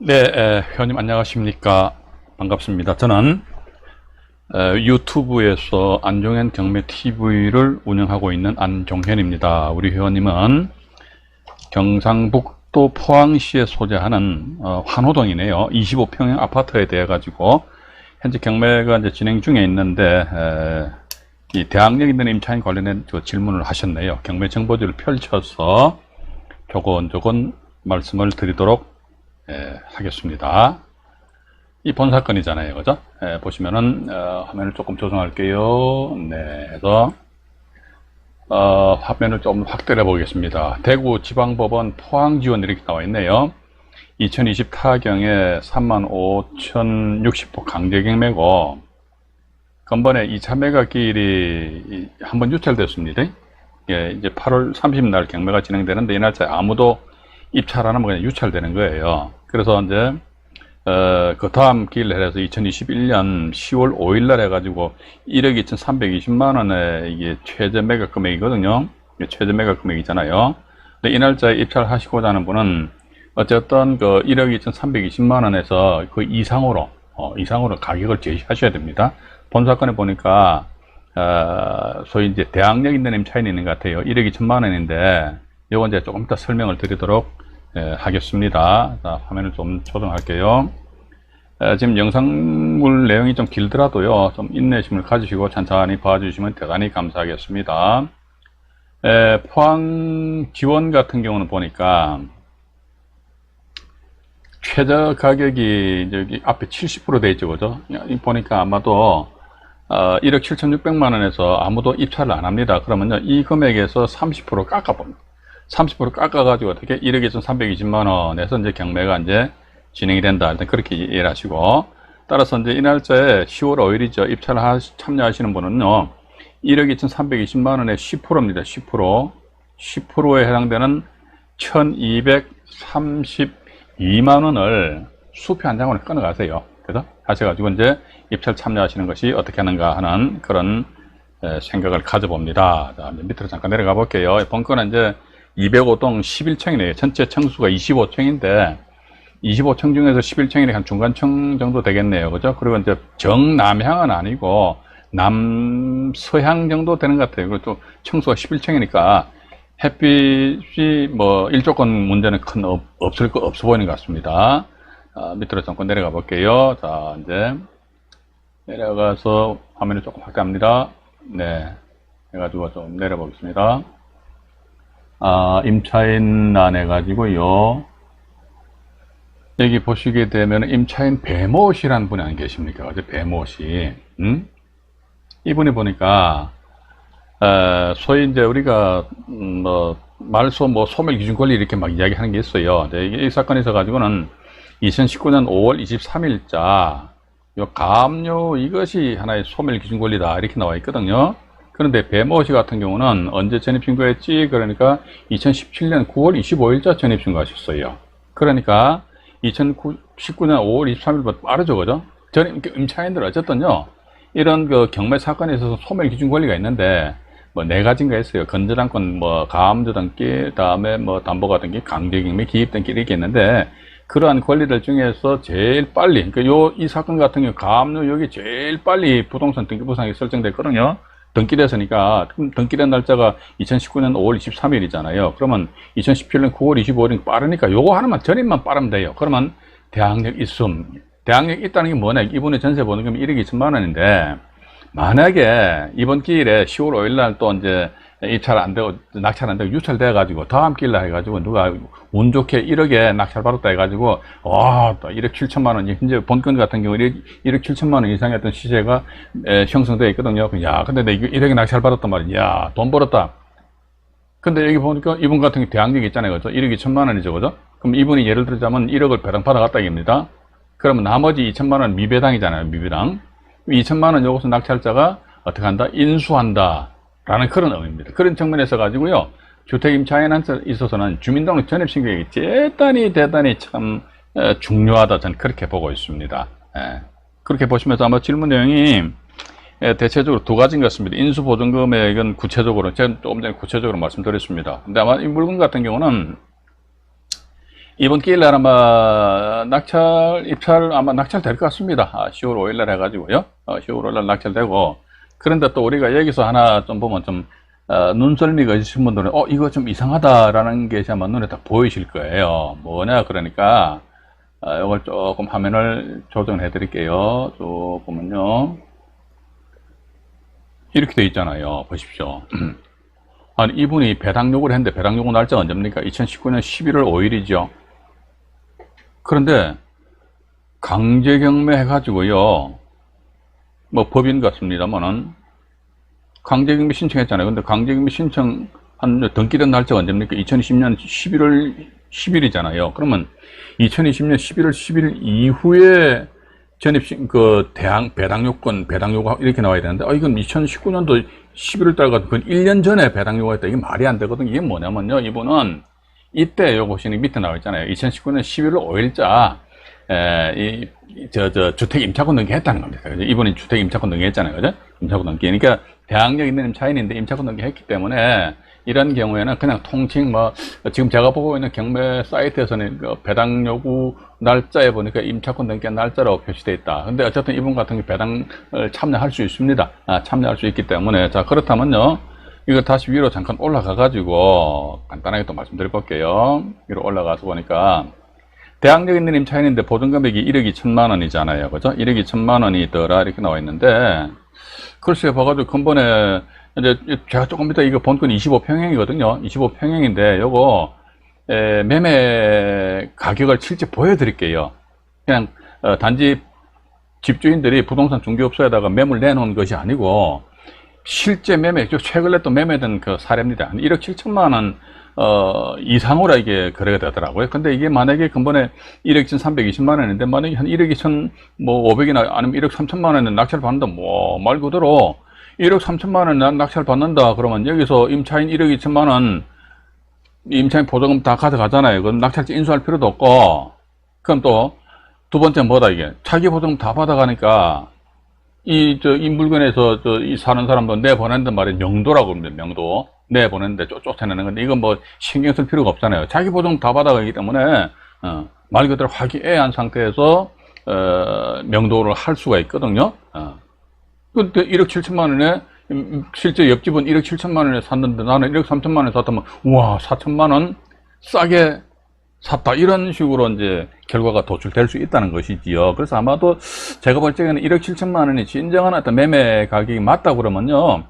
네, 에, 회원님 안녕하십니까. 반갑습니다. 저는 에, 유튜브에서 안종현 경매 TV를 운영하고 있는 안종현입니다. 우리 회원님은 경상북도 포항시에 소재하는 어, 환호동이네요. 25평형 아파트에 대해 가지고 현재 경매가 이제 진행 중에 있는데 에, 이 대학력 있는 임차인 관련된 그 질문을 하셨네요. 경매 정보지를 펼쳐서 조곤조곤 말씀을 드리도록 예, 하겠습니다. 이 본 사건이잖아요. 그죠? 예, 보시면은, 어, 화면을 조금 조정할게요. 네, 해서, 어, 화면을 좀 확대해 보겠습니다. 대구 지방법원 포항 지원 이렇게 나와 있네요. 2020 타경에 35,060호 강제경매고, 건번에 2차 매각기일이 한 번 유찰됐습니다. 예, 이제 8월 30일 경매가 진행되는데 이 날짜에 아무도 입찰 안 하면 그냥 유찰되는 거예요. 그래서 이제 어, 그 다음 기일을 해서 2021년 10월 5일 날 해가지고 1억 2,320만 원의 이게 최저 매각 금액이거든요. 최저 매각 금액이잖아요. 근데 이 날짜에 입찰 하시고자 하는 분은 어쨌든 그 1억 2,320만 원에서 그 이상으로 어, 이상으로 가격을 제시하셔야 됩니다. 본 사건에 보니까 어, 소위 이제 대항력 있는 임차인이 있는 것 같아요. 1억 2천만 원인데 요거 이제 조금 이따 설명을 드리도록 예, 하겠습니다. 자, 화면을 좀 조정할게요. 에, 지금 영상물 내용이 좀 길더라도요, 좀 인내심을 가지시고 천천히 봐주시면 대단히 감사하겠습니다. 에, 포항 지원 같은 경우는 보니까 최저 가격이 여기 앞에 70%돼 있죠, 그죠? 이 보니까 아마도 어, 1억 7,600만 원에서 아무도 입찰을 안 합니다. 그러면요, 이 금액에서 30% 깎아봅니다. 30% 깎아가지고 어떻게 1억 2,320만 원에서 이제 경매가 이제 진행이 된다. 일단 그렇게 이해를 하시고. 따라서 이제 이 날짜에 10월 5일이죠. 입찰을 하, 참여하시는 분은요, 1억 2,320만 원의 10%입니다. 10%. 10%에 해당되는 1,232만 원을 수표 한 장으로 끊어가세요. 그래서 하셔가지고 이제 입찰 참여하시는 것이 어떻게 하는가 하는 그런 에, 생각을 가져봅니다. 자, 밑으로 잠깐 내려가 볼게요. 본건은 이제 205동 11층이네요. 전체 층수가 25층인데 25층 중에서 11층이 한 중간층 정도 되겠네요. 그죠? 그리고 이제 정남향은 아니고 남서향 정도 되는 것 같아요. 그리고 또 층수가 11층이니까 햇빛이 뭐 일조건 문제는 큰 없, 없을 거 없어 보이는 것 같습니다. 아, 밑으로 잠깐 내려가 볼게요. 자, 이제 내려가서 화면을 조금 확대합니다. 네. 해가지고 좀 내려보겠습니다. 아, 임차인 안 해가지고 요. 여기 보시게 되면 임차인 배모 씨라는 분이 안 계십니까? 어제 배모 씨. 음? 이분이 보니까, 어, 소위 이제 우리가, 음, 뭐, 말소 뭐 소멸 기준 권리 이렇게 막 이야기하는 게 있어요. 이제 이, 이 사건이 있어 가지고는 2019년 5월 23일자, 요 가압류 이것이 하나의 소멸 기준 권리다. 이렇게 나와 있거든요. 그런데 배모 씨 같은 경우는 언제 전입 신고했지? 그러니까 2017년 9월 25일자 전입 신고하셨어요. 그러니까 2019년 5월 23일부터 빠르죠, 그죠? 전입 임차인들 어쨌든요. 이런 그 경매 사건에 있어서 소멸 기준 권리가 있는데 뭐네 가지인가 있어요. 건전한권, 뭐 가압류 등기, 다음에 뭐 담보가 등기, 강제경매, 기입 등기 이렇게 있는데 그러한 권리들 중에서 제일 빨리, 그러니까 요, 이 사건 같은 경우 가압류 여기 제일 빨리 부동산 등기부상에 설정됐거든요. 등기됐으니까 등기된 날짜가 2019년 5월 23일이잖아요. 그러면 2017년 9월 25일이 빠르니까 요거 하나만 전입만 빠르면 돼요. 그러면 대항력 있음. 대항력 있다는 게 뭐냐? 이분의 전세 보증금이 1억 2천만 원인데 만약에 이번 기일에 10월 5일 날 또 이제 입찰 안 되고 낙찰 안 되고 유찰돼 가지고 다음 날 해가지고 누가 운 좋게 1억에 낙찰 받았다 해가지고 와또 1억 7천만 원 현재 본건 같은 경우 1억, 1억 7천만 원 이상의 어떤 시세가 에, 형성되어 있거든요. 야 근데 내 1억에 낙찰 받았단 말이야. 야 돈 벌었다. 근데 여기 보니까 이분 같은 경우 대항력이 있잖아요. 그죠? 1억 2천만 원이죠. 그죠? 그럼 이분이 예를 들자면 1억을 배당 받아 갔다 입니다. 그러면 나머지 2천만 원 미배당이잖아요. 미배당. 2천만 원 요것은 낙찰자가 어떻게 한다? 인수한다. 라는 그런 의미입니다. 그런 측면에서 가지고요. 주택 임차인한테 있어서는 주민등록 전입 신고이 대단히 대단히 참 에, 중요하다. 저는 그렇게 보고 있습니다. 예. 그렇게 보시면서 아마 질문 내용이 예, 대체적으로 두 가지인 것 같습니다. 인수보증금액은 구체적으로, 제가 조금 전에 구체적으로 말씀드렸습니다. 근데 아마 이 물건 같은 경우는 이번 기일 날 아마 낙찰, 입찰 아마 낙찰 될 것 같습니다. 아, 10월 5일 날 해가지고요. 어, 10월 5일 날 낙찰되고. 그런데 또 우리가 여기서 하나 좀 보면 좀, 어, 눈썰미가 있으신 분들은, 어, 이거 좀 이상하다라는 게 아마 눈에 딱 보이실 거예요. 뭐냐, 그러니까, 어, 이걸 조금 화면을 조정해 드릴게요. 쭉 보면요. 이렇게 돼 있잖아요. 보십시오. 아니, 이분이 배당 요구를 했는데 배당 요구 날짜가 언제입니까? 2019년 11월 5일이죠. 그런데 강제 경매 해 가지고요. 뭐 법인 같습니다만은 강제 경매 신청했잖아요. 근데 강제 경매 신청 한 등기된 날짜가 언제입니까? 2020년 11월 10일이잖아요. 그러면 2020년 11월 10일 이후에 전입 신- 그 대항 배당 요건 배당 요구 이렇게 나와야 되는데 아 이건 2019년도 11월 달 같은 건 1년 전에 배당 요구가 있다. 이게 말이 안 되거든요. 이게 뭐냐면요. 이분은 이때 요거 보시는 밑에 나와 있잖아요. 2019년 11월 5일자 이 저 저 주택 임차권 등기했다는 겁니다. 이분이 주택 임차권 등기했잖아요. 그죠? 임차권 등기. 그러니까 대항력 있는 차인인데 임차권 등기했기 때문에 이런 경우에는 그냥 통칭 뭐 지금 제가 보고 있는 경매 사이트에서는 그 배당 요구 날짜에 보니까 임차권 등기 날짜라고 표시되어 있다. 근데 어쨌든 이분 같은 경우 배당을 참여할 수 있습니다. 아, 참여할 수 있기 때문에 자 그렇다면요. 이거 다시 위로 잠깐 올라가 가지고 간단하게 또 말씀드려 볼게요. 위로 올라가서 보니까 대항력 있는 임차인인데 보증 금액이 1억 2천만 원이잖아요. 그죠? 1억 2천만 원이 더라 이렇게 나와 있는데 글쎄 봐가지고 근본에 이제 제가 조금 이따 이거 본건 25평형이거든요. 25평형인데 요거 에, 매매 가격을 실제 보여드릴게요. 그냥 어, 단지 집주인들이 부동산 중개업소에다가 매물 내놓은 것이 아니고 실제 매매, 즉 최근에 또 매매된 그 사례입니다. 1억 7천만 원 어, 이상으로 이게 거래가 되더라고요. 근데 이게 만약에 근본에 1억 1,320만 원인데 만약에 한 1억 2천 뭐 500이나 아니면 1억 3천만 원에 낙찰 받는다. 뭐 말 그대로 1억 3천만 원 낙찰 받는다. 그러면 여기서 임차인 1억 2천만 원 임차인 보조금 다 가져가잖아요. 그럼 낙찰자 인수할 필요도 없고 그럼 또 두 번째 뭐다 이게 차기 보조금 다 받아가니까 이, 저, 이 물건에서, 저, 이 사는 사람도 내 보낸단 말이에요. 명도라고 합니다. 명도. 내보내는데 쫓, 쫓아내는 건데, 이건 뭐, 신경 쓸 필요가 없잖아요. 자기 보증 다 받아가기 때문에, 어, 말 그대로 화기애애한 상태에서, 어, 명도를 할 수가 있거든요. 어. 근데 1억 7천만 원에, 음, 실제 옆집은 1억 7천만 원에 샀는데 나는 1억 3천만 원에 샀다면, 우와, 4천만 원 싸게 샀다. 이런 식으로 이제 결과가 도출될 수 있다는 것이지요. 그래서 아마도 제가 볼 적에는 1억 7천만 원이 진정한 어떤 매매 가격이 맞다 그러면요.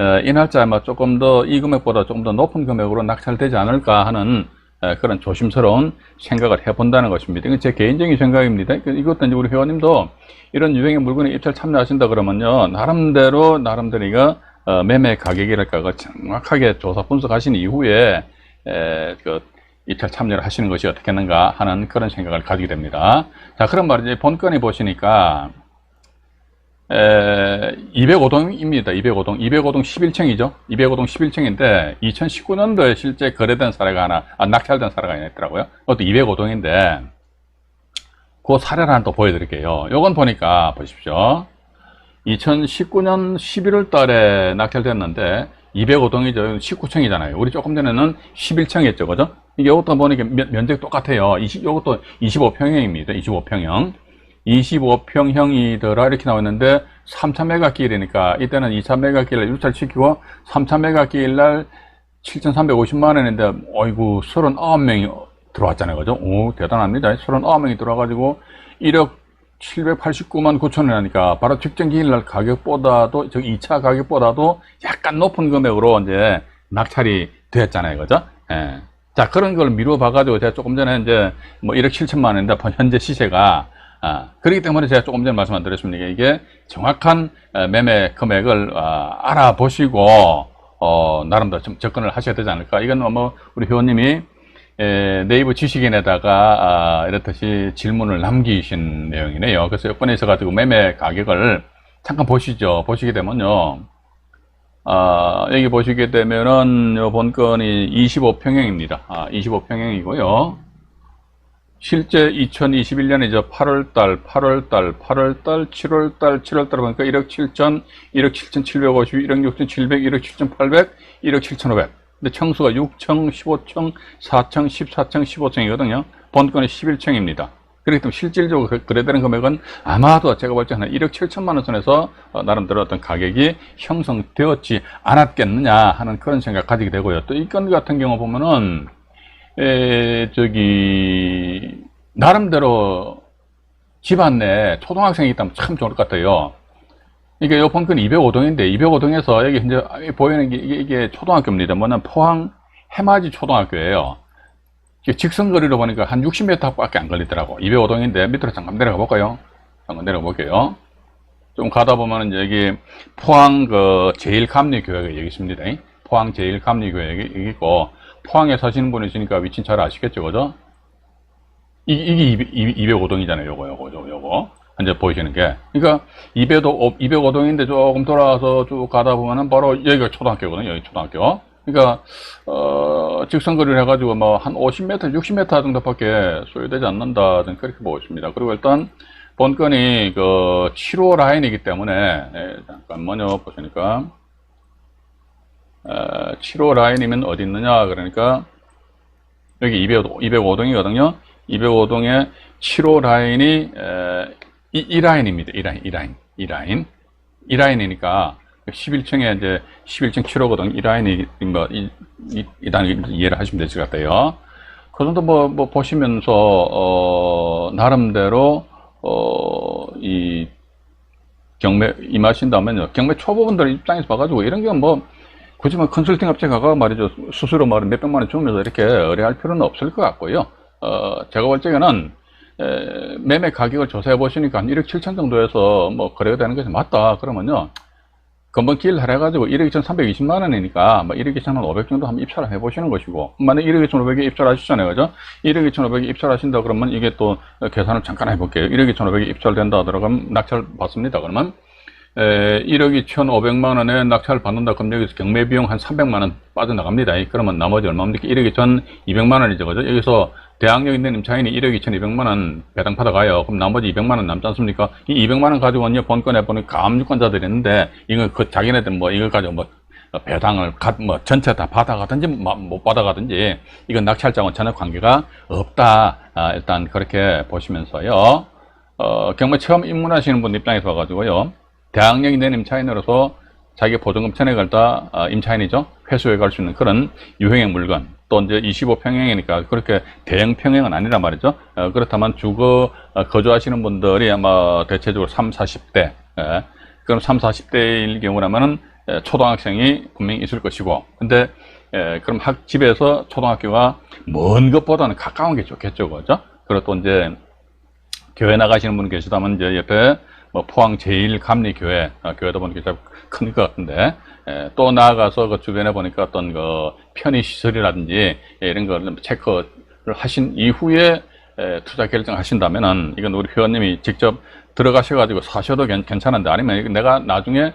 어, 이 날짜 아마 조금 더 이 금액보다 조금 더 높은 금액으로 낙찰되지 않을까 하는 어, 그런 조심스러운 생각을 해본다는 것입니다. 이건 제 개인적인 생각입니다. 그 이것도 이제 우리 회원님도 이런 유형의 물건에 입찰 참여하신다 그러면요. 나름대로, 나름대로 어, 매매 가격이랄까 정확하게 조사 분석하신 이후에 에, 그 입찰 참여를 하시는 것이 어떻겠는가 하는 그런 생각을 가지게 됩니다. 자, 그런 말이지 본건에 보시니까 에, 205동입니다. 205동. 205동 11층이죠. 205동 11층인데 2019년도에 실제 거래된 사례가 하나, 아, 낙찰된 사례가 하나 있더라고요. 그것도 205동인데 그 사례를 하나 또 보여드릴게요. 요건 보니까 보십시오. 2019년 11월 달에 낙찰됐는데 205동이죠. 19층이잖아요. 우리 조금 전에는 11층이었죠. 그죠? 이게 이것도 보니까 면, 면적 똑같아요. 20, 이것도 25평형입니다. 25평형. 25평형이더라 이렇게 나왔는데 3,000메가길이니까 이때는 2,000메가길을 유찰 시키고 3,000메가길 날 7,350만 원인데 어이구 39명이 들어왔잖아요. 그죠? 오 대단합니다. 39명이 들어와가지고 1억 789만 9천 원이니까 바로 직전 기일 날 가격보다도 저 2차 가격보다도 약간 높은 금액으로 이제 낙찰이 되었잖아요. 그죠? 예. 자, 그런 걸 미루어 봐가지고 제가 조금 전에 이제 뭐 1억 7천만 원인데 현재 시세가 아, 그렇기 때문에 제가 조금 전에 말씀 안 드렸습니다. 이게 정확한 어, 매매 금액을 어, 알아보시고 어, 나름대로 좀 접근을 하셔야 되지 않을까. 이건 뭐 우리 회원님이 에, 네이버 지식인에다가 아, 이렇듯이 질문을 남기신 내용이네요. 그래서 여건에 있어 가지고 매매 가격을 잠깐 보시죠. 보시게 되면요. 아, 여기 보시게 되면은 요 본건이 25평형입니다. 아, 25평형이고요. 실제 2021년이죠. 8월달, 8월달, 8월달, 7월달, 7월달 보니까 1억 7천, 1억 7천 750, 1억 6천 700, 1억 7천 800, 1억 7천 500. 근데 청수가 6층, 15층, 4층, 14층, 15층이거든요. 본건이 11층입니다. 그렇기 때문에 실질적으로 그- 그래야 되는 금액은 아마도 제가 볼 때 한 1억 7천만 원 선에서 어, 나름대로 어떤 가격이 형성되었지 않았겠느냐 하는 그런 생각 가지게 되고요. 또 이 건 같은 경우 보면은 에, 저기 나름대로 집안 내 초등학생이 있다면 참 좋을 것 같아요. 이게 요 본건 205동인데 205동에서 여기 이제 보이는 게 이게, 이게 초등학교입니다. 뭐냐면 포항 해맞이 초등학교예요. 이게 직선 거리로 보니까 한 60m밖에 안 걸리더라고. 205동인데 밑으로 잠깐 내려가 볼까요? 잠깐 내려가 볼게요. 좀 가다 보면은 이제 여기 포항 그 제일감리교회가 여기 있습니다. 포항 제일감리교회 여기, 여기 있고 포항에 사시는 분이시니까 위치는 잘 아시겠죠, 그죠? 이, 이게 205동이잖아요, 요거, 요거, 요거, 요거. 이제 보이시는 게. 그러니까 205, 205동인데 조금 돌아와서 쭉 가다 보면은 바로 여기가 초등학교거든요, 여기 초등학교. 그러니까, 어, 직선거리를 해가지고 뭐 한 50m, 60m 정도밖에 소요되지 않는다, 그렇게 보고 있습니다. 그리고 일단 본건이 그 7호 라인이기 때문에, 예, 잠깐만요, 보시니까. 어, 7호 라인이면 어디 있느냐, 그러니까 여기 205, 205동이거든요. 205동에 7호 라인이 에, 이, 이 라인입니다. 이 라인, 이 라인, 이 라인. 이 라인이니까 11층에 이제 11층 7호거든요. 이 라인이 뭐, 이, 이, 이 단계 이해를 하시면 될 것 같아요. 그 정도 뭐, 뭐 보시면서, 어, 나름대로, 어, 이 경매 임하신다면요. 경매 초보분들 입장에서 봐가지고 이런 게 뭐, 굳이 뭐 컨설팅 업체 가가 말이죠. 스스로 말은 몇백만 원 주면서 이렇게 의뢰할 필요는 없을 것 같고요. 어, 제가 볼 적에는 에, 매매 가격을 조사해 보시니까 한 1억 7천 정도에서 뭐 거래가 되는 것이 맞다. 그러면요. 금번 기일 할해가지고 1억 2,320만 원이니까 뭐 1억 2,500 정도 한번 입찰을 해보시는 것이고 만약 1억 2,500에 입찰하시잖아요. 그죠? 1억 2,500에 입찰하신다 그러면 이게 또 계산을 잠깐 해볼게요. 1억 2,500에 입찰된다 그러면 낙찰 받습니다. 그러면 에, 1억 2,500만 원에 낙찰 받는다 그럼 여기서 경매 비용 한 300만 원 빠져나갑니다. 그러면 나머지 얼마입니까? 1억 2,200만 원이죠. 그죠? 여기서 대학력 있는 임차인이 1억 2,200만 원 배당 받아가요. 그럼 나머지 200만 원 남지 않습니까? 이 200만 원 가지고는요, 본건에 보니까 감유권자들이 있는데, 이거 그 자기네들 뭐 이걸 가지고 뭐 배당을 가, 뭐 전체 다 받아가든지 뭐못 받아가든지 이건 낙찰자와 전혀 관계가 없다. 아, 일단 그렇게 보시면서요. 어, 경매 처음 입문하시는 분 입장에서 봐가지고요. 대학령이 된 임차인으로서 자기 보증금 전액을 다 아, 임차인이죠. 회수해 갈 수 있는 그런 유형의 물건. 또 이제 25평형이니까 그렇게 대형 평형은 아니란 말이죠. 어, 그렇다면 주거 어, 거주하시는 분들이 아마 대체적으로 3, 40대. 예. 그럼 3, 40대일 경우라면은 예, 초등학생이 분명히 있을 것이고. 근데 예, 그럼 학 집에서 초등학교가 먼 것보다는 가까운 게 좋겠죠. 그죠? 그리고 또 이제 교회 나가시는 분 계시다면 이제 옆에 뭐 포항 제일감리교회 아, 교회다 보니까 큰것 같은데 에, 또 나아가서 그 주변에 보니까 어떤 그 편의 시설이라든지 예, 이런 거를 체크를 하신 이후에 에, 투자 결정하신다면은 이건 우리 회원님이 직접 들어가셔가지고 사셔도 괜, 괜찮은데 아니면 내가 나중에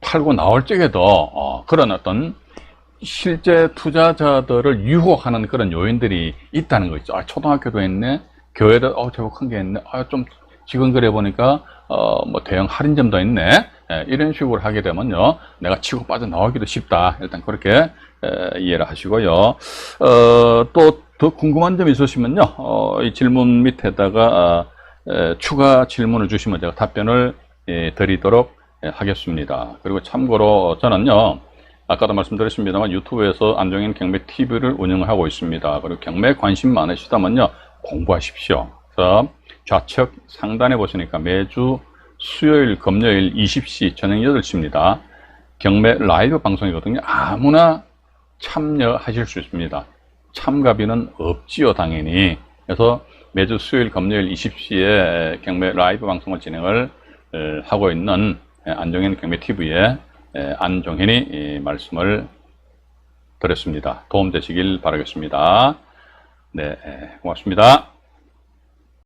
팔고 나올 적에도 어, 그런 어떤 실제 투자자들을 유혹하는 그런 요인들이 있다는 거 있죠. 아, 초등학교도 있네. 교회도, 어, 제법 큰 게 있네. 아, 좀, 지금 그래 보니까, 어, 뭐, 대형 할인점도 있네. 예, 이런 식으로 하게 되면요. 내가 치고 빠져나오기도 쉽다. 일단 그렇게, 에, 이해를 하시고요. 어, 또, 더 궁금한 점이 있으시면요. 어, 이 질문 밑에다가, 아, 에, 추가 질문을 주시면 제가 답변을 예, 드리도록 예, 하겠습니다. 그리고 참고로 저는요. 아까도 말씀드렸습니다만 유튜브에서 안정인 경매 TV를 운영하고 있습니다. 그리고 경매 관심 많으시다면요 공부하십시오. 그래서 좌측 상단에 보시니까 매주 수요일, 금요일 20시 저녁 8시입니다. 경매 라이브 방송이거든요. 아무나 참여하실 수 있습니다. 참가비는 없지요, 당연히. 그래서 매주 수요일, 금요일 20시에 경매 라이브 방송을 진행을 에, 하고 있는 에, 안정현 경매 TV에 안종현이 이 말씀을 드렸습니다. 도움 되시길 바라겠습니다. 네, 에, 고맙습니다.